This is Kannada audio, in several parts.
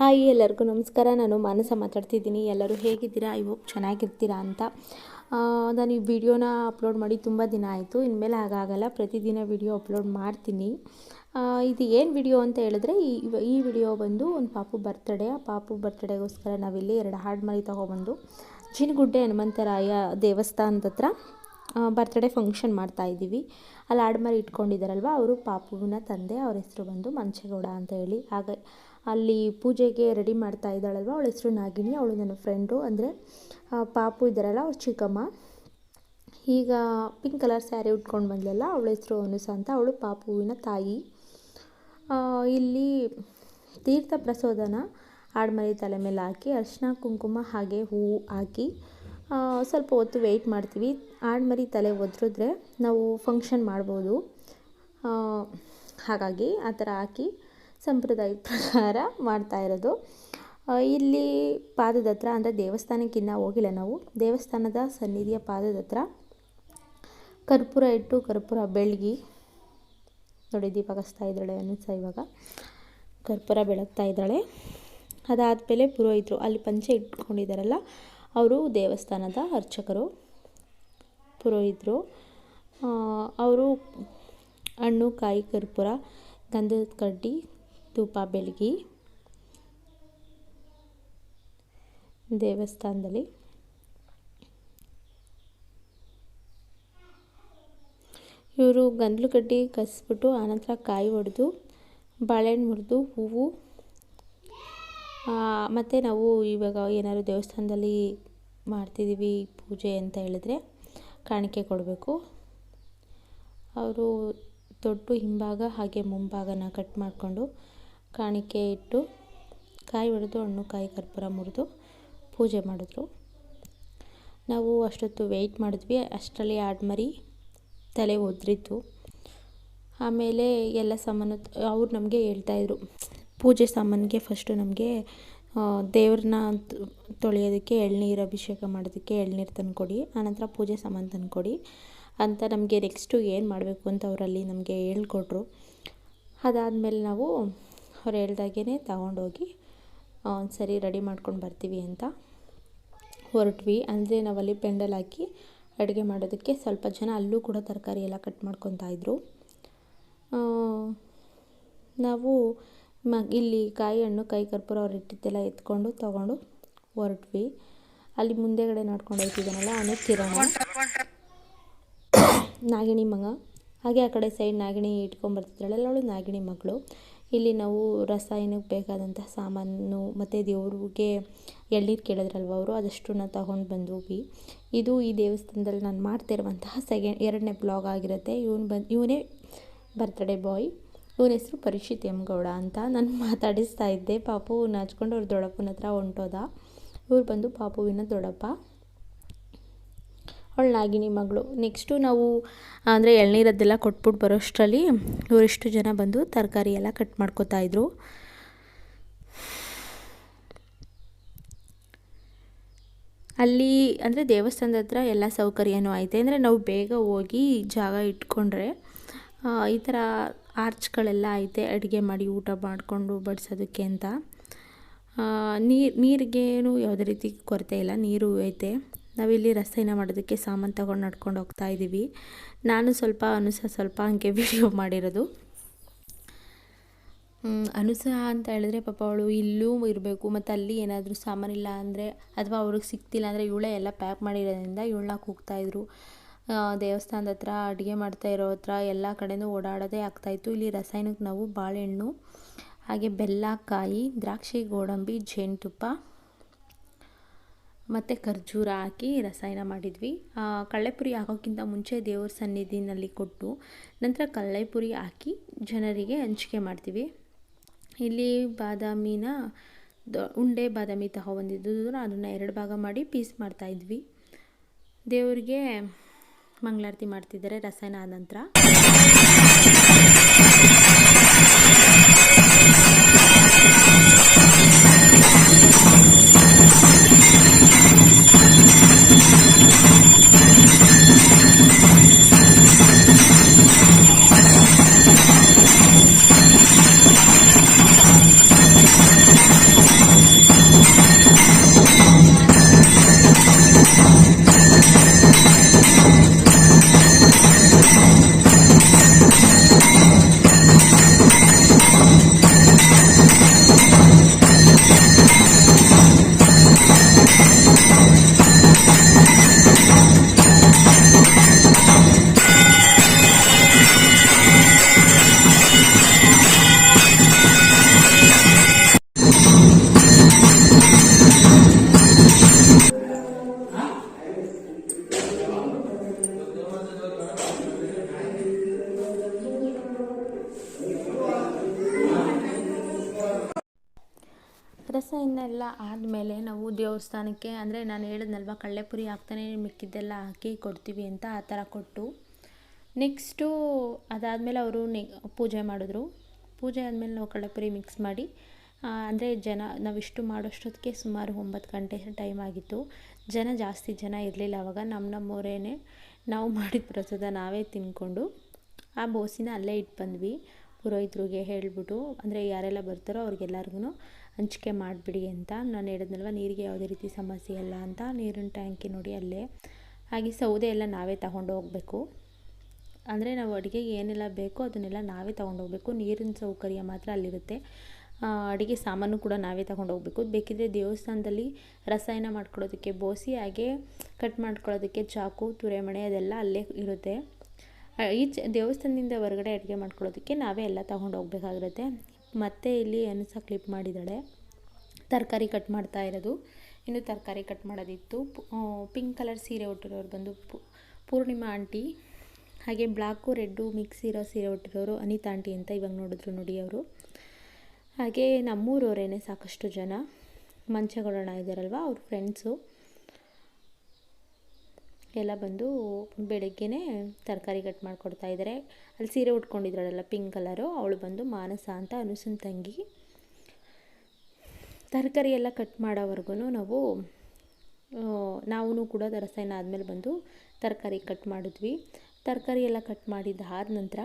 ಹಾಯ್ ಎಲ್ಲರಿಗೂ ನಮಸ್ಕಾರ. ನಾನು ಮಾನಸ ಮಾತಾಡ್ತಿದ್ದೀನಿ. ಎಲ್ಲರೂ ಹೇಗಿದ್ದೀರಾ? ಐ ಹೋಪ್ ಚೆನ್ನಾಗಿರ್ತೀರಾ ಅಂತ. ನಾನು ಈ ವಿಡಿಯೋನ ಅಪ್ಲೋಡ್ ಮಾಡಿ ತುಂಬ ದಿನ ಆಯಿತು. ಇನ್ಮೇಲೆ ಹಾಗಾಗಲ್ಲ. ಪ್ರತಿದಿನ ವಿಡಿಯೋ ಅಪ್ಲೋಡ್ ಮಾಡ್ತೀನಿ. ಇದು ಏನು ವಿಡಿಯೋ ಅಂತ ಹೇಳಿದ್ರೆ, ಈ ವಿಡಿಯೋ ಬಂದು ಒಂದು ಪಾಪು ಬರ್ತಡೇ ಆ ಪಾಪು ಬರ್ತ್ಡೇಗೋಸ್ಕರ ನಾವಿಲ್ಲಿ ಎರಡು ಹಾಡು ಮರಿ ತೊಗೊಬಂದು ಜಿನಗುಡ್ಡೆ ಹನುಮಂತರಾಯ ದೇವಸ್ಥಾನದ ಹತ್ರ ಬರ್ತ್ಡೇ ಫಂಕ್ಷನ್ ಮಾಡ್ತಾ ಇದ್ದೀವಿ. ಅಲ್ಲಿ ಆಡ್ಮರಿ ಇಟ್ಕೊಂಡಿದ್ದಾರಲ್ವ? ಅವರು ಪಾಪುವಿನ ತಂದೆ. ಅವ್ರ ಹೆಸರು ಬಂದು ಮಂಚೇಗೌಡ ಅಂತ ಹೇಳಿ. ಹಾಗೆ ಅಲ್ಲಿ ಪೂಜೆಗೆ ರೆಡಿ ಮಾಡ್ತಾ ಇದ್ದಾಳಲ್ವ? ಅವಳ ಹೆಸರು ನಾಗಿನಿ ಅವಳು ನನ್ನ ಫ್ರೆಂಡು ಅಂದರೆ ಪಾಪು ಇದ್ದಾರಲ್ಲ, ಅವ್ರ ಚಿಕ್ಕಮ್ಮ. ಈಗ ಪಿಂಕ್ ಕಲರ್ ಸ್ಯಾರಿ ಉಟ್ಕೊಂಡು ಬಂದ್ಲಲ್ಲ, ಅವಳ ಹೆಸರು ಅನುಸ ಅಂತ, ಅವಳು ಪಾಪುವಿನ ತಾಯಿ. ಇಲ್ಲಿ ತೀರ್ಥ ಪ್ರಸೋದನ ಆಡ್ಮರಿ ತಲೆ ಮೇಲೆ ಹಾಕಿ ಅರಿಶಿನ ಕುಂಕುಮ ಹಾಗೆ ಹೂವು ಹಾಕಿ ಸ್ವಲ್ಪ ಹೊತ್ತು ವೆಯ್ಟ್ ಮಾಡ್ತೀವಿ. ಆಡ್ಮರಿ ತಲೆ ಒದ್ರಿದ್ರೆ ನಾವು ಫಂಕ್ಷನ್ ಮಾಡ್ಬೋದು. ಹಾಗಾಗಿ ಆ ಥರ ಹಾಕಿ ಸಂಪ್ರದಾಯದ ಪ್ರಕಾರ ಮಾಡ್ತಾ ಇರೋದು. ಇಲ್ಲಿ ಪಾದದ ಹತ್ರ ಅಂದರೆ ದೇವಸ್ಥಾನಕ್ಕಿನ್ನ ಹೋಗಿಲ್ಲ ನಾವು. ದೇವಸ್ಥಾನದ ಸನ್ನಿಧಿಯ ಪಾದದ ಕರ್ಪೂರ ಇಟ್ಟು ಕರ್ಪೂರ ಬೆಳಗಿ, ನೋಡಿ ದೀಪ ಕಸ್ತಾ ಇದ್ದಾಳೆ ಅನಿಸ ಇವಾಗ. ಕರ್ಪೂರ ಬೆಳಗ್ತಾ ಇದ್ದಾಳೆ. ಅದಾದಮೇಲೆ ಪುರೋಹಿತರು ಅಲ್ಲಿ ಪಂಚೆ ಇಟ್ಕೊಂಡಿದ್ದಾರಲ್ಲ, ಅವರು ದೇವಸ್ಥಾನದ ಅರ್ಚಕರು. ಪುರೋಹಿತರು ಅವರು ಹಣ್ಣು, ಕಾಯಿ, ಕರ್ಪೂರ, ಗಂಧದ ಕಡ್ಡಿ ಧೂಪ ಬೆಳಗಿ ದೇವಸ್ಥಾನದಲ್ಲಿ ಇವರು ಗಂದ್ಲು ಕಡ್ಡಿ ಕಸಿಬಿಟ್ಟು ಆನಂತರ ಕಾಯಿ ಹೊಡೆದು ಬಾಳೆಹಣ್ಣು ಮುರಿದು ಹೂವು ಮತ್ತು ನಾವು ಇವಾಗ ಏನಾದ್ರು ದೇವಸ್ಥಾನದಲ್ಲಿ ಮಾಡ್ತಿದ್ದೀವಿ ಪೂಜೆ ಅಂತ ಹೇಳಿದ್ರೆ ಕಾಣಿಕೆ ಕೊಡಬೇಕು. ಅವರು ದೊಡ್ಡ ಹಿಂಭಾಗ ಹಾಗೆ ಮುಂಭಾಗನ ಕಟ್ ಮಾಡಿಕೊಂಡು ಕಾಣಿಕೆ ಇಟ್ಟು ಕಾಯಿ ಹೊಡೆದು ಹಣ್ಣು, ಕಾಯಿ ಕರ್ಪೂರ ಮುರಿದು ಪೂಜೆ ಮಾಡಿದ್ರು. ನಾವು ಅಷ್ಟೊತ್ತು ವೆಯ್ಟ್ ಮಾಡಿದ್ವಿ. ಅಷ್ಟರಲ್ಲಿ ಆಡ್ಮರಿ ತಲೆ ಒದ್ರಿತ್ತು. ಆಮೇಲೆ ಎಲ್ಲ ಸಾಮಾನು ಅವ್ರು ನಮಗೆ ಹೇಳ್ತಾಯಿದ್ರು ಪೂಜೆ ಸಾಮಾನಿಗೆ ಫಸ್ಟು ನಮಗೆ ದೇವ್ರನ್ನ ತೊಳೆಯೋದಕ್ಕೆ ಎಳ್ನೀರು ಅಭಿಷೇಕ ಮಾಡೋದಕ್ಕೆ ಎಳ್ನೀರು ತಂದುಕೊಡಿ, ಆನಂತರ ಪೂಜೆ ಸಾಮಾನು ತಂದುಕೊಡಿ ಅಂತ ನಮಗೆ ನೆಕ್ಸ್ಟು ಏನು ಮಾಡಬೇಕು ಅಂತ ಅವರಲ್ಲಿ ನಮಗೆ ಹೇಳ್ಕೊಟ್ರು. ಅದಾದಮೇಲೆ ನಾವು ಅವ್ರು ಹೇಳ್ದಾಗೇ ತಗೊಂಡೋಗಿ ಒಂದು ಸರಿ ರೆಡಿ ಮಾಡ್ಕೊಂಡು ಬರ್ತೀವಿ ಅಂತ ಹೊರಟ್ವಿ. ಅಂದರೆ ನಾವಲ್ಲಿ ಪೆಂಡಲ್ ಹಾಕಿ ಅಡುಗೆ ಮಾಡೋದಕ್ಕೆ ಸ್ವಲ್ಪ ಜನ ಅಲ್ಲೂ ಕೂಡ ತರಕಾರಿ ಎಲ್ಲ ಕಟ್ ಮಾಡ್ಕೊತಾಯಿದ್ರು ನಾವು ಮ, ಇಲ್ಲಿ ಕಾಯಿ ಹಣ್ಣು ಕೈ ಕರ್ಪೂರ ಅವ್ರು ಇಟ್ಟಿದ್ದೆಲ್ಲ ಎತ್ಕೊಂಡು ತೊಗೊಂಡು ಹೊರಟ್ವಿ. ಅಲ್ಲಿ ಮುಂದೆಗಡೆ ನಡ್ಕೊಂಡು ಹೋಗ್ತಿದ್ದಾನಲ್ಲ ಅವನು ಕಿರಣ. ನಾಗಿಣಿ ಮಗ. ಹಾಗೆ ಆ ಕಡೆ ಸೈಡ್ ನಾಗಿಣಿ ಇಟ್ಕೊಂಬರ್ತಿದ್ದಾಳಲ್ಲ ಅವಳು ನಾಗಿಣಿ ಮಗಳು. ಇಲ್ಲಿ ನಾವು ರಸಾಯನಕ್ಕೆ ಬೇಕಾದಂತಹ ಸಾಮಾನು ಮತ್ತು ದೇವ್ರಿಗೆ ಎಳ್ನೀರು ಕೇಳಿದ್ರಲ್ವ ಅವರು, ಅದಷ್ಟನ್ನ ತಗೊಂಡು ಬಂದ್ವಿ. ಇದು ಈ ದೇವಸ್ಥಾನದಲ್ಲಿ ನಾನು ಮಾಡ್ತಿರುವಂತಹ ಸೆಕೆಂಡ್ ಎರಡನೇ ಬ್ಲಾಗ್ ಆಗಿರುತ್ತೆ. ಇವನು ಬಂದು ಇವನೇ ಬರ್ತ್ಡೇ ಬಾಯ್ ಇವನ ಹೆಸರು ಪರೀಕ್ಷಿತ್ ಎಮ್ಗೌಡ ಅಂತ ನಾನು ಮಾತಾಡಿಸ್ತಾ ಇದ್ದೆ. ಪಾಪು ನಾಚ್ಕೊಂಡು ಅವ್ರ ದೊಡ್ಡಪ್ಪನ ಹತ್ರ ಹೊಂಟೋದ. ಇವ್ರು ಬಂದು ಪಾಪುವಿನ ದೊಡ್ಡಪ್ಪ. ಅವಳು ನಾಗಿನಿ ಮಗಳು. ನೆಕ್ಸ್ಟು ನಾವು, ಅಂದರೆ ಎಳ್ನೀರದ್ದೆಲ್ಲ ಕೊಟ್ಬಿಟ್ಟು ಬರೋಷ್ಟರಲ್ಲಿ ಇವರಿಷ್ಟು ಜನ ಬಂದು ತರಕಾರಿ ಎಲ್ಲ ಕಟ್ ಮಾಡ್ಕೊತಾ ಇದ್ರು. ಅಲ್ಲಿ, ಅಂದರೆ ದೇವಸ್ಥಾನದ ಹತ್ರ ಎಲ್ಲ ಸೌಕರ್ಯನೂ ಐತೆ. ಅಂದರೆ ನಾವು ಬೇಗ ಹೋಗಿ ಜಾಗ ಇಟ್ಕೊಂಡ್ರೆ ಈ ಥರ ಆರ್ಚ್ಗಳೆಲ್ಲ ಐತೆ. ಅಡುಗೆ ಮಾಡಿ ಊಟ ಮಾಡಿಕೊಂಡು ಬಡಿಸೋದಕ್ಕೆ ಅಂತ. ನೀರು, ನೀರಿಗೇನು ಯಾವುದೇ ರೀತಿ ಕೊರತೆ ಇಲ್ಲ. ನೀರು ಐತೆ. ನಾವಿಲ್ಲಿ ರಸಾಯನ ಮಾಡೋದಕ್ಕೆ ಸಾಮಾನು ತಗೊಂಡು ನಡ್ಕೊಂಡು ಹೋಗ್ತಾ ಇದ್ದೀವಿ ನಾನು ಸ್ವಲ್ಪ ಅನುಸ ಸ್ವಲ್ಪ ಹಂಗೆ ವಿಡಿಯೋ ಮಾಡಿರೋದು. ಅನುಸ ಅಂತ ಹೇಳಿದ್ರೆ ಪಾಪ ಅವಳು ಇಲ್ಲೂ ಇರಬೇಕು, ಮತ್ತು ಅಲ್ಲಿ ಏನಾದರೂ ಸಾಮಾನಿಲ್ಲ ಅಂದರೆ ಅಥವಾ ಅವ್ರಿಗೆ ಸಿಗ್ತಿಲ್ಲ ಅಂದರೆ ಇವಳೇ ಎಲ್ಲ ಪ್ಯಾಕ್ ಮಾಡಿರೋದ್ರಿಂದ ಇವಳನ್ನ ಕೂಗ್ತಾಯಿದ್ರು ದೇವಸ್ಥಾನದ ಹತ್ರ ಅಡುಗೆ ಮಾಡ್ತಾ ಇರೋ ಹತ್ರ ಎಲ್ಲ ಕಡೆನೂ ಓಡಾಡೋದೇ ಆಗ್ತಾಯಿತ್ತು ಇಲ್ಲಿ ರಸಾಯನಕ್ಕೆ ನಾವು ಬಾಳೆಹಣ್ಣು, ಹಾಗೆ ಬೆಲ್ಲ, ಕಾಯಿ, ದ್ರಾಕ್ಷಿ, ಗೋಡಂಬಿ, ಜೇನುತುಪ್ಪ ಮತ್ತು ಖರ್ಜೂರ ಹಾಕಿ ರಸಾಯನ ಮಾಡಿದ್ವಿ. ಕಳ್ಳೆಪುರಿ ಹಾಕೋಕ್ಕಿಂತ ಮುಂಚೆ ದೇವ್ರ ಸನ್ನಿಧಿನಲ್ಲಿ ಕೊಟ್ಟು ನಂತರ ಕಳ್ಳೆಪುರಿ ಹಾಕಿ ಜನರಿಗೆ ಹಂಚಿಕೆ ಮಾಡ್ತೀವಿ. ಇಲ್ಲಿ ಬಾದಾಮಿನ ಉಂಡೆ ಬಾದಾಮಿ ತಗೊಬಂದಿದ್ದು ಅದನ್ನು ಎರಡು ಭಾಗ ಮಾಡಿ ಪೀಸ್ ಮಾಡ್ತಾಯಿದ್ವಿ ದೇವರಿಗೆ ಮಂಗಳಾರತಿ ಮಾಡ್ತಿದ್ದಾರೆ ರಸಾಯನ ಆದ ನಂತರ ಇನ್ನೆಲ್ಲ ಆದಮೇಲೆ ನಾವು ದೇವಸ್ಥಾನಕ್ಕೆ, ಅಂದರೆ ನಾನು ಹೇಳಿದ್ನಲ್ವ, ಕಳ್ಳೆಪುರಿ ಹಾಕ್ತಾನೆ ಮಿಕ್ಕಿದ್ದೆಲ್ಲ ಹಾಕಿ ಕೊಡ್ತೀವಿ ಅಂತ ಆ ಥರ ಕೊಟ್ಟು. ನೆಕ್ಸ್ಟು ಅದಾದಮೇಲೆ ಅವರು ಪೂಜೆ ಮಾಡಿದ್ರು. ಪೂಜೆ ಆದಮೇಲೆ ನಾವು ಕಳ್ಳೆಪುರಿ ಮಿಕ್ಸ್ ಮಾಡಿ ಅಂದರೆ ಜನ ನಾವಿಷ್ಟು ಮಾಡೋಷ್ಟೊತ್ತಿಗೆ ಸುಮಾರು ಒಂಬತ್ತು ಗಂಟೆ ಟೈಮ್ ಆಗಿತ್ತು. ಜನ ಜಾಸ್ತಿ ಜನ ಇರಲಿಲ್ಲ ಆವಾಗ ನಮ್ಮ ನಮ್ಮವರೇ ನಾವು ಮಾಡಿದ ಪ್ರಸಾದ ನಾವೇ ತಿಂದ್ಕೊಂಡು ಆ ಬೋಸಿನ ಅಲ್ಲೇ ಇಟ್ಟು ಬಂದ್ವಿ ಪುರೋಹಿತರಿಗೆ ಹೇಳಿಬಿಟ್ಟು, ಅಂದರೆ ಯಾರೆಲ್ಲ ಬರ್ತಾರೋ ಅವ್ರಿಗೆಲ್ಲರಿಗೂ ಹಂಚಿಕೆ ಮಾಡಿಬಿಡಿ ಅಂತ ನಾನು ಹೇಳಿದ್ನಲ್ವ, ನೀರಿಗೆ ಯಾವುದೇ ರೀತಿ ಸಮಸ್ಯೆ ಇಲ್ಲ ಅಂತ, ನೀರಿನ ಟ್ಯಾಂಕಿ ನೋಡಿ ಅಲ್ಲೇ. ಹಾಗೆ ಸೌದೆ ಎಲ್ಲ ನಾವೇ ತಗೊಂಡು ಹೋಗಬೇಕು. ಅಂದರೆ ನಾವು ಅಡುಗೆಗೆ ಏನೆಲ್ಲ ಬೇಕೋ ಅದನ್ನೆಲ್ಲ ನಾವೇ ತೊಗೊಂಡು ಹೋಗಬೇಕು. ನೀರಿನ ಸೌಕರ್ಯ ಮಾತ್ರ ಅಲ್ಲಿರುತ್ತೆ. ಅಡುಗೆ ಸಾಮಾನು ಕೂಡ ನಾವೇ ತಗೊಂಡು ಹೋಗಬೇಕು. ಬೇಕಿದ್ದರೆ ದೇವಸ್ಥಾನದಲ್ಲಿ ರಸಾಯನ ಮಾಡ್ಕೊಳ್ಳೋದಕ್ಕೆ ಬೋಸಿ, ಹಾಗೆ ಕಟ್ ಮಾಡ್ಕೊಳ್ಳೋದಕ್ಕೆ ಚಾಕು, ತುರೆಮಣೆ ಅದೆಲ್ಲ ಅಲ್ಲೇ ಇರುತ್ತೆ. ಈ ದೇವಸ್ಥಾನದಿಂದ ಹೊರಗಡೆ ಅಡುಗೆ ಮಾಡ್ಕೊಳ್ಳೋದಕ್ಕೆ ನಾವೇ ಎಲ್ಲ ತಗೊಂಡು ಹೋಗ್ಬೇಕಾಗಿರುತ್ತೆ. ಮತ್ತು ಇಲ್ಲಿ ಅನುಸ ಕ್ಲಿಪ್ ಮಾಡಿದ್ದಾಳೆ. ತರಕಾರಿ ಕಟ್ ಮಾಡ್ತಾ ಇರೋದು. ಇನ್ನು ತರಕಾರಿ ಕಟ್ ಮಾಡೋದಿತ್ತು. ಪಿಂಕ್ ಕಲರ್ ಸೀರೆ ಉಟ್ಟಿರೋರು ಬಂದು ಪೂರ್ಣಿಮಾ ಆಂಟಿ ಹಾಗೆ ಬ್ಲ್ಯಾಕು ರೆಡ್ಡು ಮಿಕ್ಸ್ ಇರೋ ಸೀರೆ ಉಟ್ಟಿರೋರು ಅನಿತಾ ಆಂಟಿ ಅಂತ ಇವಾಗ ನೋಡಿದ್ರು ನೋಡಿ ಅವರು. ಹಾಗೆ ನಮ್ಮೂರವರೇನೆ ಸಾಕಷ್ಟು ಜನ. ಮಂಚಗಳೋಣ ಇದ್ದಾರಲ್ವ ಅವ್ರ ಫ್ರೆಂಡ್ಸು ಎಲ್ಲ ಬಂದು ಬೆಳಗ್ಗೆನೇ ತರಕಾರಿ ಕಟ್ ಮಾಡಿಕೊಡ್ತಾ ಇದ್ದಾರೆ ಅಲ್ಲಿ ಸೀರೆ ಉಟ್ಕೊಂಡಿದ್ದಾಳಲ್ಲ ಪಿಂಕ್ ಕಲರು ಅವಳು ಬಂದು ಮಾನಸ ಅಂತ ಅನುಸನ್ ತಂಗಿ. ತರಕಾರಿ ಎಲ್ಲ ಕಟ್ ಮಾಡೋವರೆಗೂ ನಾವು ನಾವು ಕೂಡ ದರಸೈನ ಆದಮೇಲೆ ಬಂದು ತರಕಾರಿ ಕಟ್ ಮಾಡಿದ್ವಿ. ತರಕಾರಿ ಎಲ್ಲ ಕಟ್ ಮಾಡಿದ್ದಾದ ನಂತರ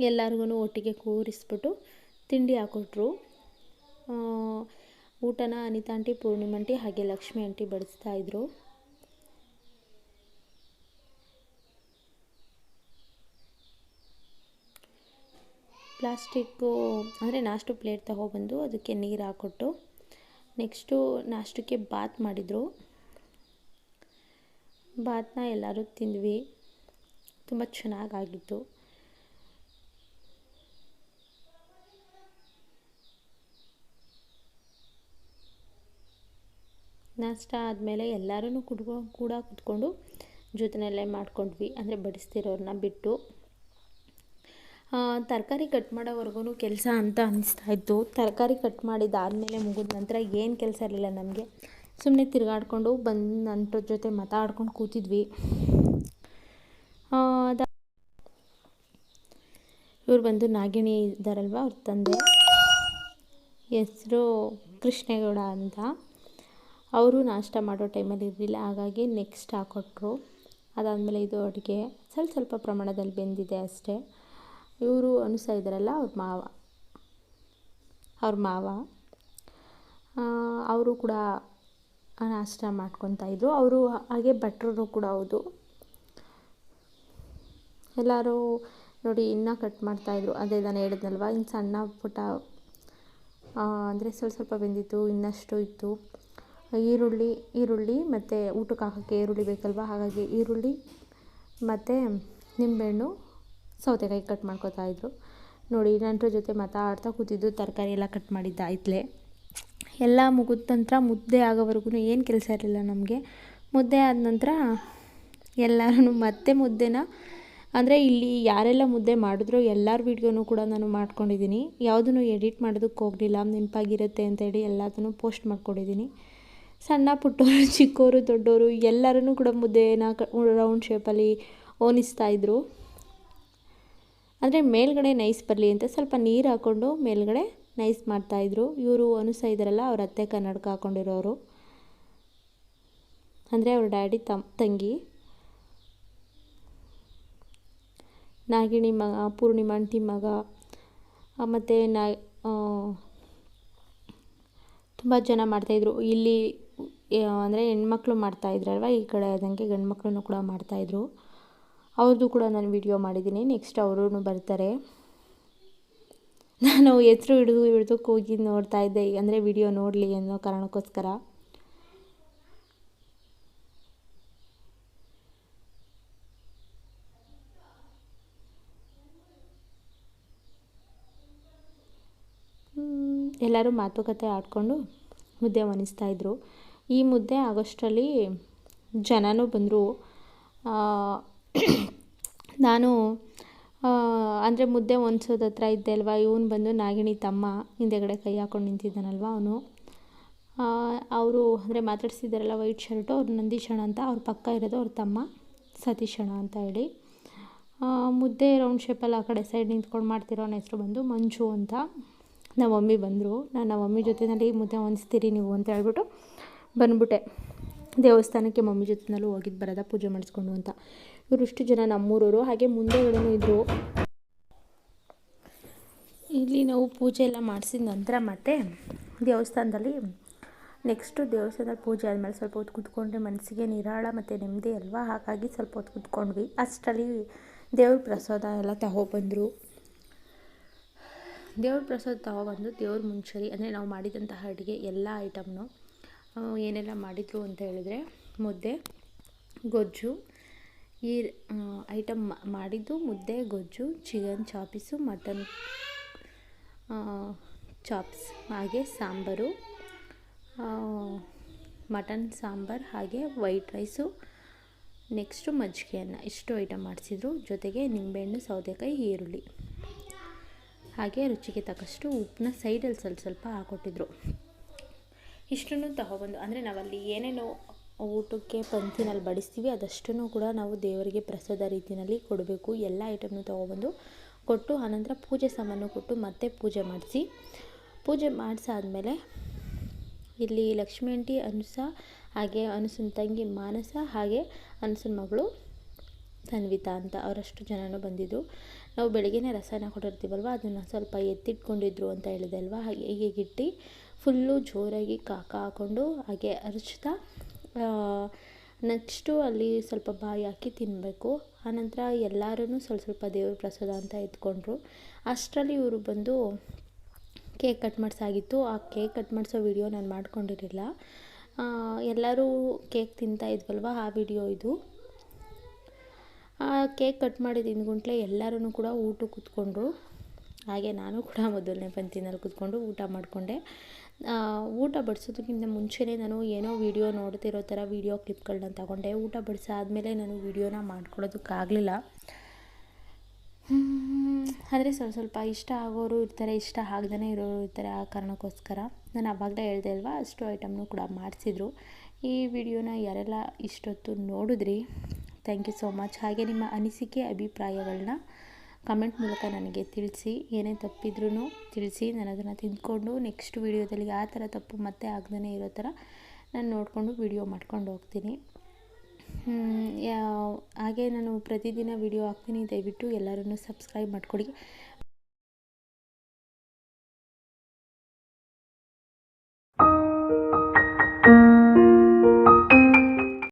ಎಲ್ಲರಿಗೂ ಒಟ್ಟಿಗೆ ಕೂರಿಸ್ಬಿಟ್ಟು ತಿಂಡಿ ಹಾಕ್ಕೊಟ್ರು ಊಟನ ಅನಿತಾ ಆಂಟಿ ಪೂರ್ಣಿಮಾ ಹಾಗೆ ಲಕ್ಷ್ಮಿ ಆಂಟಿ ಬಡಿಸ್ತಾಯಿದ್ರು ಪ್ಲಾಸ್ಟಿಕ್ಕು ಅಂದರೆ ನಾಷ್ಟು ಪ್ಲೇಟ್ ತಗೊಬಂದು ಅದಕ್ಕೆ ನೀರು ಹಾಕ್ಕೊಟ್ಟು ನೆಕ್ಸ್ಟು ನಾಷ್ಟಕ್ಕೆ ಬಾತ್ ಮಾಡಿದರು. ಬಾತ್ನ ಎಲ್ಲರೂ ತಿಂದ್ವಿ. ತುಂಬ ಚೆನ್ನಾಗಾಗಿತ್ತು. ನಾಷ್ಟ ಆದಮೇಲೆ ಎಲ್ಲರೂ ಕುಡ್ಕೊ, ಕೂಡ ಕುತ್ಕೊಂಡು ಜೊತೆಯಲ್ಲೇ ಮಾಡ್ಕೊಂಡ್ವಿ. ಅಂದರೆ ಬಡಿಸ್ತಿರೋರನ್ನ ಬಿಟ್ಟು. ತರಕಾರಿ ಕಟ್ ಮಾಡೋವರೆಗೂ ಕೆಲಸ ಅಂತ ಅನ್ನಿಸ್ತಾ ಇತ್ತು. ತರಕಾರಿ ಕಟ್ ಮಾಡಿದ್ದಾದಮೇಲೆ ಮುಗಿದ ನಂತರ ಏನು ಕೆಲಸ ಇರಲಿಲ್ಲ ನಮಗೆ. ಸುಮ್ಮನೆ ತಿರುಗಾಡ್ಕೊಂಡು ಬಂದು ನಂಟರ ಜೊತೆ ಮಾತಾಡ್ಕೊಂಡು ಕೂತಿದ್ವಿ. ಇವ್ರು ಬಂದು ನಾಗಿಣಿ ಇದ್ದಾರಲ್ವ ಅವ್ರ ತಂದೆ. ಹೆಸರು ಕೃಷ್ಣೇಗೌಡ ಅಂತ. ಅವರು ನಾಷ್ಟ ಮಾಡೋ ಟೈಮಲ್ಲಿ ಇರಲಿಲ್ಲ, ಹಾಗಾಗಿ ನೆಕ್ಸ್ಟ್ ಹಾಕೊಟ್ರು. ಅದಾದಮೇಲೆ ಇದು ಅಡುಗೆ. ಸ್ವಲ್ಪ ಸ್ವಲ್ಪ ಪ್ರಮಾಣದಲ್ಲಿ ಬೆಂದಿದೆ ಅಷ್ಟೇ. ಇವರು ಅನಿಸ್ತಾ ಇದ್ದಾರಲ್ಲ ಅವ್ರ ಮಾವ ಅವ್ರ ಮಾವ ಅವರು ಕೂಡ ನಾಷ್ಟ ಮಾಡ್ಕೊತಾ ಇದ್ದರು ಅವರು ಹಾಗೆ ಭಟ್ರು ಕೂಡ ಹೌದು. ಎಲ್ಲರೂ ನೋಡಿ ಇನ್ನ ಕಟ್ ಮಾಡ್ತಾಯಿದ್ರು ಅದೇ ನಾನು ಹೇಳಿದ್ನಲ್ವ ಇನ್ನು ಸಣ್ಣ ಪುಟ್ಟ ಅಂದರೆ ಸ್ವಲ್ಪ ಸ್ವಲ್ಪ ಬೆಂದಿತ್ತು, ಇನ್ನಷ್ಟು ಇತ್ತು. ಈರುಳ್ಳಿ ಈರುಳ್ಳಿ ಮತ್ತು ಊಟಕ್ಕೆ ಹಾಕೋಕ್ಕೆ ಈರುಳ್ಳಿ ಬೇಕಲ್ವ? ಹಾಗಾಗಿ ಈರುಳ್ಳಿ ಮತ್ತು ನಿಂಬೆಹಣ್ಣು ಸೌತೆಕಾಯಿ ಕಟ್ ಮಾಡ್ಕೊತಾ ಇದ್ರು. ನೋಡಿ ನಂತರ ಜೊತೆ ಮಾತಾಡ್ತಾ ಕೂತಿದ್ದು ತರಕಾರಿ ಎಲ್ಲ ಕಟ್ ಮಾಡಿದ್ದಾಯ್ತಲೇ ಎಲ್ಲ ಮುಗಿದ ನಂತರ ಮುದ್ದೆ ಆಗೋವರೆಗೂ ಏನು ಕೆಲಸ ಇರಲಿಲ್ಲ ನಮಗೆ. ಮುದ್ದೆ ಆದ ನಂತರ ಎಲ್ಲರೂ ಮತ್ತೆ ಮುದ್ದೆನ. ಅಂದರೆ ಇಲ್ಲಿ ಯಾರೆಲ್ಲ ಮುದ್ದೆ ಮಾಡಿದ್ರು ಎಲ್ಲರ ವೀಡಿಯೋನು ಕೂಡ ನಾನು ಮಾಡ್ಕೊಂಡಿದ್ದೀನಿ ಯಾವುದನ್ನು ಎಡಿಟ್ ಮಾಡೋದಕ್ಕೆ ಹೋಗಲಿಲ್ಲ, ನೆನಪಾಗಿರುತ್ತೆ ಅಂತೇಳಿ ಎಲ್ಲದನ್ನು ಪೋಸ್ಟ್ ಮಾಡ್ಕೊಂಡಿದ್ದೀನಿ ಸಣ್ಣ ಪುಟ್ಟವರು ಚಿಕ್ಕವರು ದೊಡ್ಡವರು ಎಲ್ಲರೂ ಕೂಡ ಮುದ್ದೆನ ರೌಂಡ್ ಶೇಪಲ್ಲಿ ಓನಿಸ್ತಾಯಿದ್ರು ಅಂದರೆ ಮೇಲ್ಗಡೆ ನೈಸ್ ಬರಲಿ ಅಂತ ಸ್ವಲ್ಪ ನೀರು ಹಾಕ್ಕೊಂಡು ಮೇಲ್ಗಡೆ ನೈಸ್ ಮಾಡ್ತಾಯಿದ್ರು. ಇವರು ಅನುಸ ಇದ್ದಾರಲ್ಲ, ಅವ್ರ ಅತ್ತೆ ಕನ್ನಡಕ ಹಾಕ್ಕೊಂಡಿರೋರು ಅಂದರೆ ಅವ್ರ ಡ್ಯಾಡಿ ತಮ್, ತಂಗಿ. ನಾಗಿಣಿ ಮಗ, ಪೂರ್ಣಿಮಾ ಅಂತಿ ಮಗ. ಮತ್ತು ನಾ ತುಂಬ ಜನ ಮಾಡ್ತಾಯಿದ್ರು. ಇಲ್ಲಿ ಅಂದರೆ ಹೆಣ್ಮಕ್ಳು ಮಾಡ್ತಾಯಿದ್ರಲ್ವ, ಈ ಕಡೆ ಆದಂಗೆ ಗಂಡು ಮಕ್ಕಳನ್ನು ಕೂಡ ಮಾಡ್ತಾಯಿದ್ರು. ಅವ್ರದ್ದು ಕೂಡ ನಾನು ವಿಡಿಯೋ ಮಾಡಿದ್ದೀನಿ. ನೆಕ್ಸ್ಟ್ ಅವರೂ ಬರ್ತಾರೆ. ನಾನು ಹೆಸರು ಹಿಡಿದು ಹಿಡಿದು ಕೂಗಿ ನೋಡ್ತಾ ಇದ್ದೆ. ಅಂದರೆ ವಿಡಿಯೋ ನೋಡಲಿ ಅನ್ನೋ ಕಾರಣಕ್ಕೋಸ್ಕರ. ಎಲ್ಲರೂ ಮಾತುಕತೆ ಆಡಿಕೊಂಡು ಮುದ್ದೆ ಇದ್ದರು ಈ ಮುದ್ದೆ ಆಗೋಷ್ಟರಲ್ಲಿ ಜನನೂ ಬಂದರು. ನಾನು ಅಂದರೆ ಮುದ್ದೆ ಒನ್ಸೋದು ಹತ್ರ ಇದ್ದೆ ಅಲ್ವಾ, ಇವನು ಬಂದು ನಾಗಿಣಿ ತಮ್ಮ ಹಿಂದೆಗಡೆ ಕೈ ಹಾಕ್ಕೊಂಡು ನಿಂತಿದ್ದಾನಲ್ವ ಅವನು. ಅವರು ಅಂದರೆ ಮಾತಾಡ್ಸಿದ್ದಾರಲ್ಲ ವೈಟ್ ಶರ್ಟು, ಅವ್ರು ನಂದೀಶಣ ಅಂತ, ಅವ್ರ ಪಕ್ಕ ಇರೋದು ಅವ್ರ ತಮ್ಮ ಸತೀಶಣ ಅಂತ ಹೇಳಿ. ಮುದ್ದೆ ರೌಂಡ್ ಶೇಪಲ್ಲಿ ಆ ಕಡೆ ಸೈಡ್ ನಿಂತ್ಕೊಂಡು ಮಾಡ್ತಿರೋನ ಹೆಸರು ಬಂದು ಮಂಜು ಅಂತ. ನಮ್ಮ ಮಮ್ಮಿ ಬಂದರು. ನಾನು ನಮ್ಮ ಮಮ್ಮಿ ಜೊತೆಯಲ್ಲಿ ಮುದ್ದೆ ಹೊಂದಿಸ್ತೀರಿ ನೀವು ಅಂತ ಹೇಳ್ಬಿಟ್ಟು ಬಂದ್ಬಿಟ್ಟೆ. ದೇವಸ್ಥಾನಕ್ಕೆ ಮಮ್ಮಿ ಜೊತೆನಲ್ಲೂ ಹೋಗಿದ್ದು ಬರೋದ, ಪೂಜೆ ಮಾಡಿಸ್ಕೊಂಡು ಅಂತ. ಇವರಿಷ್ಟು ಜನ ನಮ್ಮೂರವರು, ಹಾಗೆ ಮುಂದೆಗಡೆನೂ ಇದ್ದರು ಇಲ್ಲಿ ನಾವು ಪೂಜೆ ಎಲ್ಲ ಮಾಡಿಸಿದ ನಂತರ ಮತ್ತೆ ದೇವಸ್ಥಾನದಲ್ಲಿ ನೆಕ್ಸ್ಟು ದೇವಸ್ಥಾನದಲ್ಲಿ ಪೂಜೆ ಆದಮೇಲೆ ಸ್ವಲ್ಪ ಹೊತ್ತು ಕುತ್ಕೊಂಡ್ರೆ ಮನಸ್ಸಿಗೆ ನಿರಾಳ ಮತ್ತು ನೆಮ್ಮದಿ ಅಲ್ವಾ? ಹಾಗಾಗಿ ಸ್ವಲ್ಪ ಹೊತ್ತು ಕುತ್ಕೊಂಡ್ವಿ. ಅಷ್ಟರಲ್ಲಿ ದೇವ್ರ ಪ್ರಸಾದ ಎಲ್ಲ ತಗೊಬಂದರು ದೇವ್ರ ಪ್ರಸಾದ ತಗೊಬಂದು ದೇವ್ರ ಮುಂಚರಿ, ಅಂದರೆ ನಾವು ಮಾಡಿದಂತಹ ಅಡುಗೆ ಎಲ್ಲ ಐಟಮ್ನು ಏನೆಲ್ಲ ಮಾಡಿದ್ರು ಅಂತ ಹೇಳಿದ್ರೆ ಮುದ್ದೆ, ಗೊಜ್ಜು ಈ ಐಟಮ್ ಮಾಡಿದ್ದು ಮುದ್ದೆ, ಗೊಜ್ಜು ಚಿಕನ್ ಚಾಪಿಸು ಮಟನ್ ಚಾಪ್ಸ್ ಹಾಗೆ ಸಾಂಬಾರು ಮಟನ್ ಸಾಂಬಾರು, ಹಾಗೆ ವೈಟ್ ರೈಸು ನೆಕ್ಸ್ಟು ಮಜ್ಜಿಗೆ ಅನ್ನ ಇಷ್ಟು ಐಟಮ್ ಮಾಡಿಸಿದ್ರು. ಜೊತೆಗೆ ನಿಂಬೆಹಣ್ಣು, ಸೌತೆಕಾಯಿ, ಈರುಳ್ಳಿ. ಹಾಗೆ ರುಚಿಗೆ ತಕ್ಕಷ್ಟು ಉಪ್ಪನ್ನ ಸೈಡಲ್ಲಿ ಸ್ವಲ್ಪ ಸ್ವಲ್ಪ ಹಾಕ್ಕೊಟ್ಟಿದ್ರು ಇಷ್ಟನ್ನು ತಗೊಬಂದು ಅಂದರೆ ನಾವಲ್ಲಿ ಏನೇನು ಊಟಕ್ಕೆ ಪಂಕ್ತಿನಲ್ಲಿ ಬಡಿಸ್ತೀವಿ. ಅದಷ್ಟನ್ನು ಕೂಡ ನಾವು ದೇವರಿಗೆ ಪ್ರಸಾದ ರೀತಿಯಲ್ಲಿ ಕೊಡಬೇಕು. ಎಲ್ಲ ಐಟಮ್ನು ತೊಗೊಬಂದು ಕೊಟ್ಟು ಆನಂತರ ಪೂಜೆ ಸಾಮಾನು ಕೊಟ್ಟು ಮತ್ತೆ ಪೂಜೆ ಮಾಡಿಸಿ. ಪೂಜೆ ಮಾಡಿಸಾದ್ಮೇಲೆ ಇಲ್ಲಿ ಲಕ್ಷ್ಮೀ ಆಂಟಿ ಅನುಸ ಹಾಗೆ ಅನುಸನ ತಂಗಿ ಮಾನಸ ಹಾಗೆ ಅನುಸನ ಮಗಳು ಸನ್ವಿತಾ ಅಂತ ಅವರಷ್ಟು ಜನನೂ ಬಂದಿದ್ದು ನಾವು ಬೆಳಗ್ಗೆನೇ ರಸಾಯನ ಕೊಟ್ಟಿರ್ತೀವಲ್ವ? ಅದನ್ನು ಸ್ವಲ್ಪ ಎತ್ತಿಟ್ಕೊಂಡಿದ್ರು ಅಂತ ಹೇಳಿದೆ ಅಲ್ವಾ? ಹಾಗೆ ಹೀಗೆ ಗಿಟ್ಟಿ ಫುಲ್ಲು ಜೋರಾಗಿ ಕಾಕ ಹಾಕ್ಕೊಂಡು ಹಾಗೆ ಅರಚ್ತಾ ನೆಕ್ಸ್ಟು ಅಲ್ಲಿ ಸ್ವಲ್ಪ ಬಾಯಿ ಹಾಕಿ ತಿನ್ನಬೇಕು ಆನಂತರ ಎಲ್ಲರೂ ಸ್ವಲ್ಪ ಸ್ವಲ್ಪ ದೇವ್ರ ಪ್ರಸಾದ ಅಂತ ಎತ್ಕೊಂಡ್ರು. ಅಷ್ಟರಲ್ಲಿ ಇವರು ಬಂದು ಕೇಕ್ ಕಟ್ ಮಾಡಿಸಾಗಿತ್ತು. ಆ ಕೇಕ್ ಕಟ್ ಮಾಡಿಸೋ ವಿಡಿಯೋ ನಾನು ಮಾಡ್ಕೊಂಡಿರಲಿಲ್ಲ. ಎಲ್ಲರೂ ಕೇಕ್ ತಿಂತಾ ಇದ್ವಲ್ವ? ಆ ವಿಡಿಯೋ ಇದು. ಆ, ಕೇಕ್ ಕಟ್ ಮಾಡಿದ ಹಿಂದ್ಗುಂಟ್ಲೆ ಎಲ್ಲರೂ ಕೂಡ ಊಟಕ್ಕೆ ಕೂತ್ಕೊಂಡ್ರು. ಹಾಗೆ ನಾನು ಕೂಡ ಮೊದಲನೇ ಪಂಕ್ತಿನಲ್ಲಿ ಕೂತ್ಕೊಂಡು ಊಟ ಮಾಡಿಕೊಂಡೆ. ಊಟ ಬಡಿಸೋದಕ್ಕಿಂತ ಮುಂಚೆನೇ ನಾನು ಏನೋ ವೀಡಿಯೋ ನೋಡ್ತಿರೋ ಥರ ವೀಡಿಯೋ ಕ್ಲಿಪ್ಗಳನ್ನ ತಗೊಂಡೆ. ಊಟ ಬಡಿಸಾದ್ಮೇಲೆ ನಾನು ವೀಡಿಯೋನ ಮಾಡ್ಕೊಳ್ಳೋದಕ್ಕಾಗಲಿಲ್ಲ. ಆದರೆ ಸ್ವಲ್ಪ ಸ್ವಲ್ಪ ಇಷ್ಟ ಆಗೋರು ಇರ್ತಾರೆ, ಇಷ್ಟ ಆಗದೇ ಇರೋರು ಇರ್ತಾರೆ ಆ ಕಾರಣಕ್ಕೋಸ್ಕರ. ನಾನು ಆವಾಗಲೇ ಹೇಳ್ದೆ ಅಲ್ವಾ, ಅಷ್ಟು ಐಟಮ್ನು ಕೂಡ ಮಾಡಿಸಿದ್ರು. ಈ ವಿಡಿಯೋನ ಯಾರೆಲ್ಲ ಇಷ್ಟೊತ್ತು ನೋಡಿದ್ರಿ ಥ್ಯಾಂಕ್ ಯು ಸೋ ಮಚ್ ಹಾಗೆ ನಿಮ್ಮ ಅನಿಸಿಕೆ ಅಭಿಪ್ರಾಯಗಳನ್ನ ಕಮೆಂಟ್ ಮೂಲಕ ನನಗೆ ತಿಳಿಸಿ, ಏನೇ ತಪ್ಪಿದ್ರೂ ತಿಳಿಸಿ, ನಾನು ಅದನ್ನು ತಿಂದ್ಕೊಂಡು ನೆಕ್ಸ್ಟ್ ವೀಡಿಯೋದಲ್ಲಿ ಆ ಥರ ತಪ್ಪು ಮತ್ತೆ ಆಗದೇ ಇರೋ ಥರ ನಾನು ನೋಡಿಕೊಂಡು ವೀಡಿಯೋ ಮಾಡ್ಕೊಂಡು ಹೋಗ್ತೀನಿ. ಹಾಗೆ ನಾನು ಪ್ರತಿದಿನ ವೀಡಿಯೋ ಹಾಕ್ತೀನಿ. ದಯವಿಟ್ಟು ಎಲ್ಲರೂ ಸಬ್ಸ್ಕ್ರೈಬ್ ಮಾಡಿಕೊಡಿ.